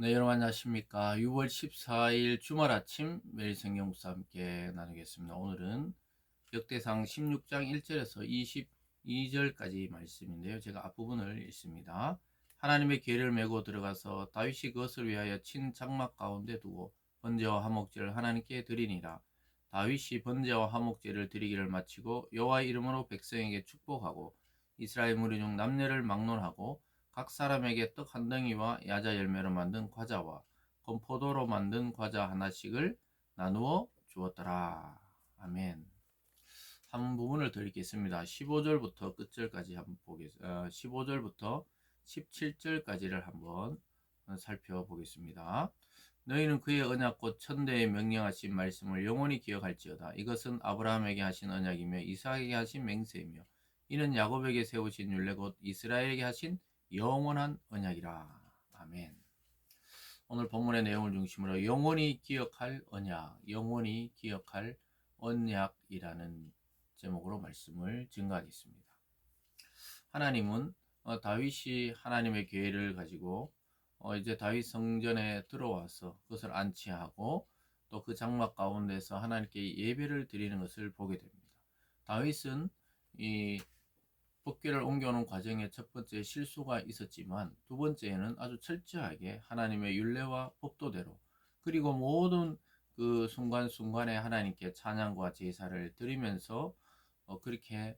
네, 여러분 안녕하십니까. 6월 14일 주말 아침 매일 성경 묵사 함께 나누겠습니다. 오늘은 역대상 16장 1절에서 22절까지 말씀인데요. 제가 앞부분을 읽습니다. 하나님의 계를 메고 들어가서 다윗이 그것을 위하여 친 장막 가운데 두고 번제와 화목제를 하나님께 드리니라. 다윗이 번제와 화목제를 드리기를 마치고 여호와의 이름으로 백성에게 축복하고 이스라엘 무리 중 남녀를 막론하고 각 사람에게 떡 한 덩이와 야자 열매로 만든 과자와 건포도로 만든 과자 하나씩을 나누어 주었더라. 아멘. 한 부분을 더 읽겠습니다. 15절부터 끝절까지 한번 보겠습니다. 15절부터 17절까지를 한번 살펴보겠습니다. 너희는 그의 언약 곧 천대에 명령하신 말씀을 영원히 기억할지어다. 이것은 아브라함에게 하신 언약이며 이삭에게 하신 맹세이며 이는 야곱에게 세우신 율례 곧 이스라엘에게 하신 영원한 언약이라. 아멘. 오늘 본문의 내용을 중심으로 영원히 기억할 언약, 영원히 기억할 언약이라는 제목으로 말씀을 증가하겠습니다. 하나님은 어, 다윗이 하나님의 계획을 가지고 어, 이제 다윗 성전에 들어와서 그것을 안치하고 또 그 장막 가운데서 하나님께 예배를 드리는 것을 보게 됩니다. 다윗은 이 법궤를 옮겨오는 과정에 첫 번째 실수가 있었지만 두 번째에는 아주 철저하게 하나님의 윤례와 법도대로 그리고 모든 그 순간순간에 하나님께 찬양과 제사를 드리면서 어 그렇게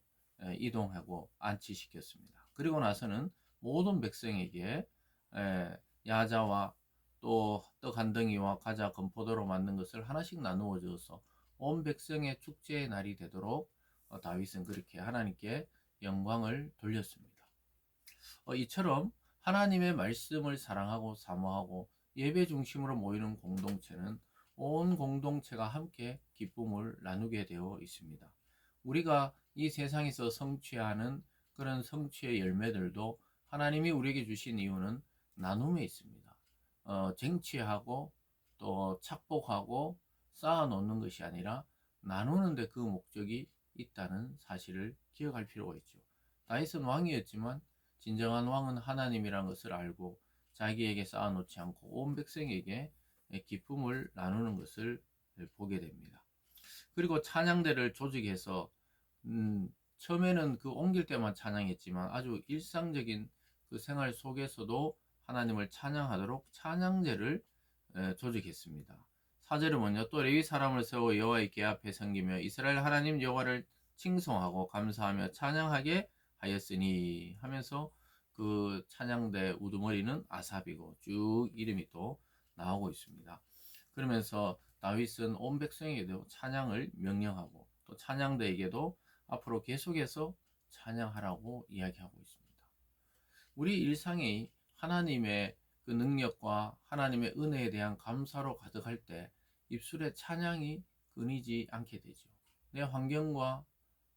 이동하고 안치시켰습니다. 그리고 나서는 모든 백성에게 야자와 또 떡한 덩이와 과자 건포도로 만든 것을 하나씩 나누어 주어서 온 백성의 축제의 날이 되도록 어, 다윗은 그렇게 하나님께 영광을 돌렸습니다. 어, 이처럼 하나님의 말씀을 사랑하고 사모하고 예배 중심으로 모이는 공동체는 온 공동체가 함께 기쁨을 나누게 되어 있습니다. 우리가 이 세상에서 성취하는 그런 성취의 열매들도 하나님이 우리에게 주신 이유는 나눔에 있습니다. 어, 쟁취하고 또 착복하고 쌓아놓는 것이 아니라 나누는데 그 목적이 있다는 사실을 기억할 필요가 있죠. 다윗은 왕이었지만 진정한 왕은 하나님이라는 것을 알고 자기에게 쌓아놓지 않고 온 백성에게 기쁨을 나누는 것을 보게 됩니다. 그리고 찬양대를 조직해서 음, 처음에는 그 옮길 때만 찬양했지만 아주 일상적인 그 생활 속에서도 하나님을 찬양하도록 찬양제를 조직했습니다. 사절은 뭐냐? 또 레위 사람을 세워 여호와의 궤 앞에 섬기며 이스라엘 하나님 여호와를 칭송하고 감사하며 찬양하게 하였으니 하면서 그 찬양대 우두머리는 아삽이고 쭉 이름이 또 나오고 있습니다. 그러면서 다윗은 온 백성에게도 찬양을 명령하고 또 찬양대에게도 앞으로 계속해서 찬양하라고 이야기하고 있습니다. 우리 일상이 하나님의 그 능력과 하나님의 은혜에 대한 감사로 가득할 때 입술에 찬양이 끊이지 않게 되죠. 내 환경과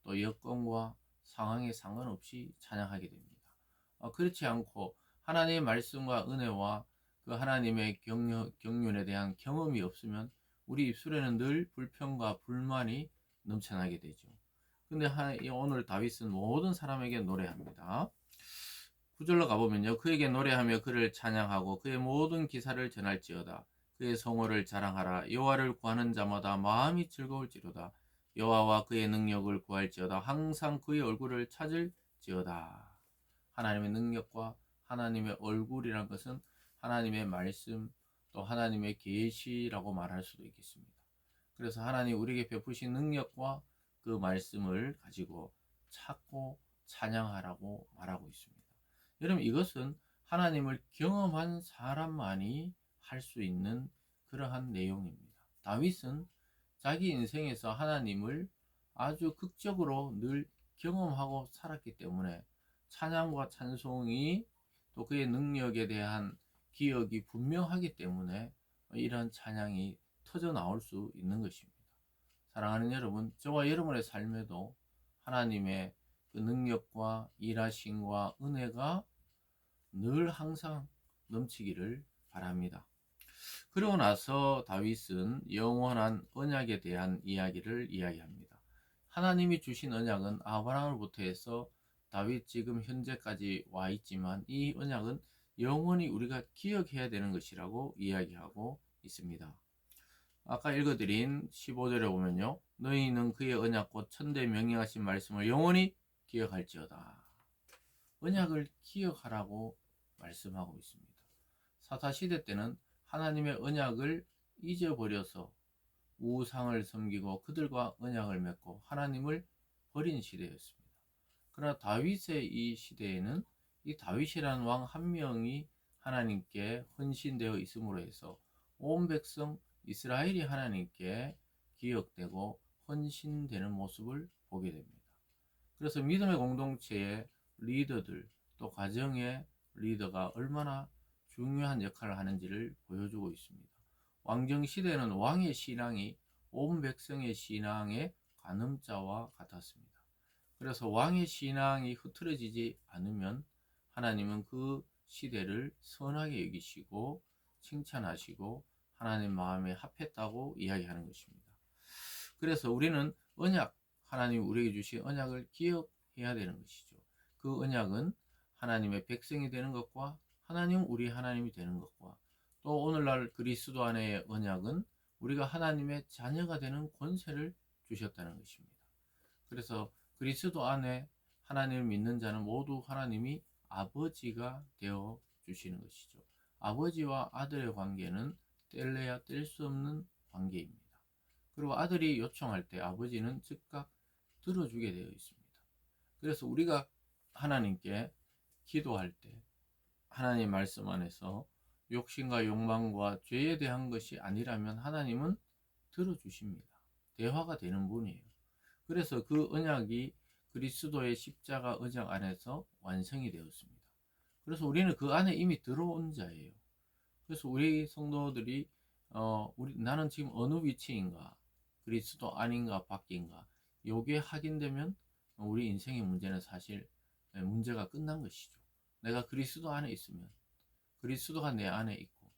또 여건과 상황에 상관없이 찬양하게 됩니다. 어, 그렇지 않고 하나님의 말씀과 은혜와 그 하나님의 경륜, 경륜에 대한 경험이 없으면 우리 입술에는 늘 불평과 불만이 넘쳐나게 되죠. 근데 오늘 다윗은 모든 사람에게 노래합니다. 구절로 가보면요. 그에게 노래하며 그를 찬양하고 그의 모든 기사를 전할지어다. 그의 성호를 자랑하라. 여호와를 구하는 자마다 마음이 즐거울지로다. 여호와와 그의 능력을 구할지어다 항상 그의 얼굴을 찾을지어다. 하나님의 능력과 하나님의 얼굴이란 것은 하나님의 말씀 또 하나님의 계시라고 말할 수도 있겠습니다. 그래서 하나님 우리에게 베푸신 능력과 그 말씀을 가지고 찾고 찬양하라고 말하고 있습니다. 여러분 이것은 하나님을 경험한 사람만이 할 수 있는 그러한 내용입니다. 다윗은 자기 인생에서 하나님을 아주 극적으로 늘 경험하고 살았기 때문에 찬양과 찬송이 또 그의 능력에 대한 기억이 분명하기 때문에 이런 찬양이 터져 나올 수 있는 것입니다. 사랑하는 여러분, 저와 여러분의 삶에도 하나님의 그 능력과 일하심과 은혜가 늘 항상 넘치기를 바랍니다. 그러고 나서 다윗은 영원한 언약에 대한 이야기를 이야기합니다. 하나님이 주신 언약은 아브라함으로부터 해서 다윗 지금 현재까지 와 있지만 이 언약은 영원히 우리가 기억해야 되는 것이라고 이야기하고 있습니다. 아까 읽어드린 15절에 보면요. 너희는 그의 언약곧 천대 명령하신 말씀을 영원히 기억할지어다. 언약을 기억하라고 말씀하고 있습니다. 사사 시대 때는 하나님의 언약을 잊어버려서 우상을 섬기고 그들과 언약을 맺고 하나님을 버린 시대였습니다. 그러나 다윗의 이 시대에는 이 다윗이라는 왕한 명이 하나님께 헌신되어 있음으로 해서 온 백성 이스라엘이 하나님께 기억되고 헌신되는 모습을 보게 됩니다. 그래서 믿음의 공동체의 리더들 또 가정의 리더가 얼마나 중요한 역할을 하는지를 보여주고 있습니다. 왕정 시대는 왕의 신앙이 온 백성의 신앙의 관음자와 같았습니다. 그래서 왕의 신앙이 흐트러지지 않으면 하나님은 그 시대를 선하게 여기시고 칭찬하시고 하나님 마음에 합했다고 이야기하는 것입니다. 그래서 우리는 언약, 하나님 우리에게 주신 언약을 기억해야 되는 것이죠. 그 언약은 하나님의 백성이 되는 것과 하나님 우리 하나님이 되는 것과 또 오늘날 그리스도 안의 언약은 우리가 하나님의 자녀가 되는 권세를 주셨다는 것입니다. 그래서 그리스도 안에 하나님을 믿는 자는 모두 하나님이 아버지가 되어 주시는 것이죠. 아버지와 아들의 관계는 뗄래야 뗄 수 없는 관계입니다. 그리고 아들이 요청할 때 아버지는 즉각 들어주게 되어 있습니다. 그래서 우리가 하나님께 기도할 때 하나님 말씀 안에서 욕심과 욕망과 죄에 대한 것이 아니라면 하나님은 들어주십니다. 대화가 되는 분이에요. 그래서 그 언약이 그리스도의 십자가 언약 안에서 완성이 되었습니다. 그래서 우리는 그 안에 이미 들어온 자예요. 그래서 우리 성도들이 어, 우리 나는 지금 어느 위치인가? 그리스도 아닌가 밖인가? 요게 확인되면 우리 인생의 문제는 사실 문제가 끝난 것이죠. 내가 그리스도 안에 있으면 그리스도가 내 안에 있고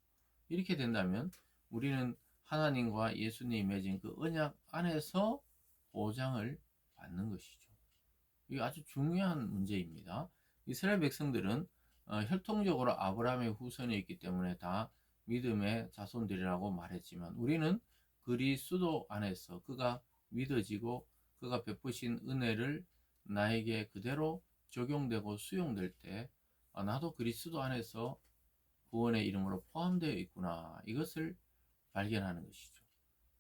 이렇게 된다면 우리는 하나님과 예수님이 맺은 그 언약 안에서 보장을 받는 것이죠. 이게 아주 중요한 문제입니다. 이스라엘 백성들은 어, 혈통적으로 아브라함의 후손이 있기 때문에 다 믿음의 자손들이라고 말했지만 우리는 그리스도 안에서 그가 믿어지고 그가 베푸신 은혜를 나에게 그대로 적용되고 수용될 때 아, 나도 그리스도 안에서 구원의 이름으로 포함되어 있구나 이것을 발견하는 것이죠.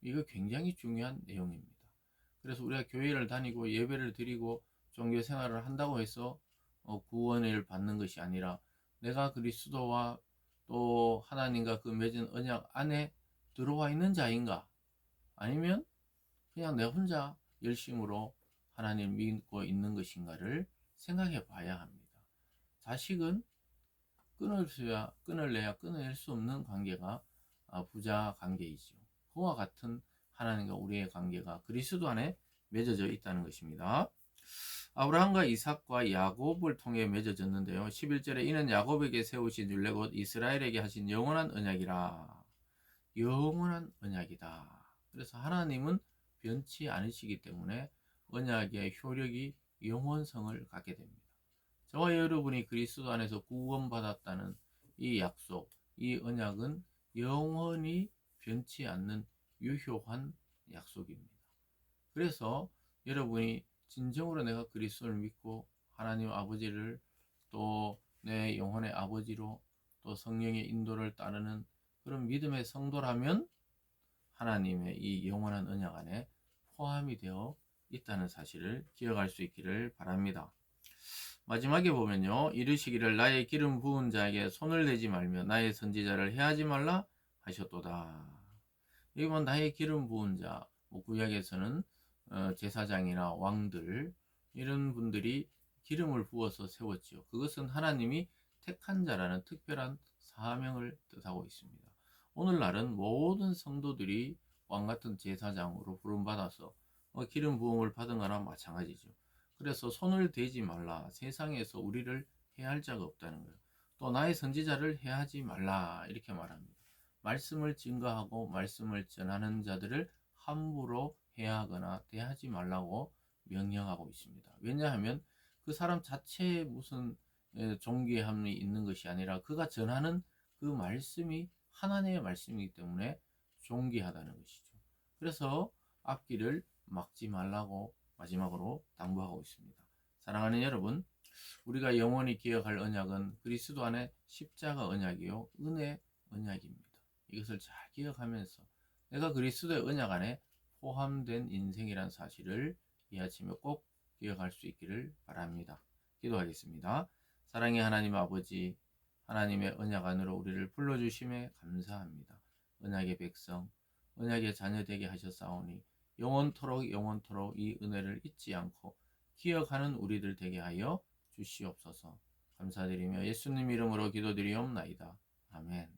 이거 굉장히 중요한 내용입니다. 그래서 우리가 교회를 다니고 예배를 드리고 종교 생활을 한다고 해서 어, 구원을 받는 것이 아니라 내가 그리스도와 또 하나님과 그 맺은 언약 안에 들어와 있는 자인가? 아니면 그냥 내 혼자 열심으로 하나님 믿고 있는 것인가를 생각해 봐야 합니다. 자식은 끊을 수야 끊을래야 끊을 수 없는 관계가 아, 부자 관계이죠. 그와 같은 하나님과 우리의 관계가 그리스도 안에 맺어져 있다는 것입니다. 아브라함과 이삭과 야곱을 통해 맺어졌는데요. 11절에 이는 야곱에게 세우신 율례 곧 이스라엘에게 하신 영원한 언약이라. 영원한 언약이다. 그래서 하나님은 변치 않으시기 때문에 언약의 효력이 영원성을 갖게 됩니다. 저와 여러분이 그리스도 안에서 구원받았다는 이 약속, 이 언약은 영원히 변치 않는 유효한 약속입니다. 그래서 여러분이 진정으로 내가 그리스도를 믿고 하나님 아버지를 또 내 영혼의 아버지로 또 성령의 인도를 따르는 그런 믿음의 성도라면 하나님의 이 영원한 언약 안에 포함이 되어 있다는 사실을 기억할 수 있기를 바랍니다. 마지막에 보면요. 이르시기를 나의 기름 부은 자에게 손을 대지 말며 나의 선지자를 해하지 말라 하셨도다. 보 나의 기름 부은 자, 뭐 구약에서는 어, 제사장이나 왕들 이런 분들이 기름을 부어서 세웠지요. 그것은 하나님이 택한 자라는 특별한 사명을 뜻하고 있습니다. 오늘날은 모든 성도들이 왕 같은 제사장으로 부름받아서 어, 기름 부음을 받은 거나 마찬가지죠. 그래서 손을 대지 말라. 세상에서 우리를 해할 자가 없다는 거예요. 또 나의 선지자를 해하지 말라. 이렇게 말합니다. 말씀을 증거하고 말씀을 전하는 자들을 함부로 해하거나 대하지 말라고 명령하고 있습니다. 왜냐하면 그 사람 자체에 무슨 에, 존귀함이 있는 것이 아니라 그가 전하는 그 말씀이 하나님의 말씀이기 때문에 존귀하다는 것이죠. 그래서 앞길을 막지 말라고 마지막으로 당부하고 있습니다. 사랑하는 여러분, 우리가 영원히 기억할 언약은 그리스도 안에 십자가 언약이요 은혜 언약입니다. 이것을 잘 기억하면서 내가 그리스도의 언약 안에 포함된 인생이란 사실을 이 아침에 꼭 기억할 수 있기를 바랍니다. 기도하겠습니다. 사랑의 하나님 아버지, 하나님의 언약 안으로 우리를 불러주심에 감사합니다. 언약의 백성, 언약의 자녀 되게 하셨사오니 영원토록 영원토록 이 은혜를 잊지 않고 기억하는 우리들 되게 하여 주시옵소서. 감사드리며 예수님 이름으로 기도드리옵나이다. 아멘.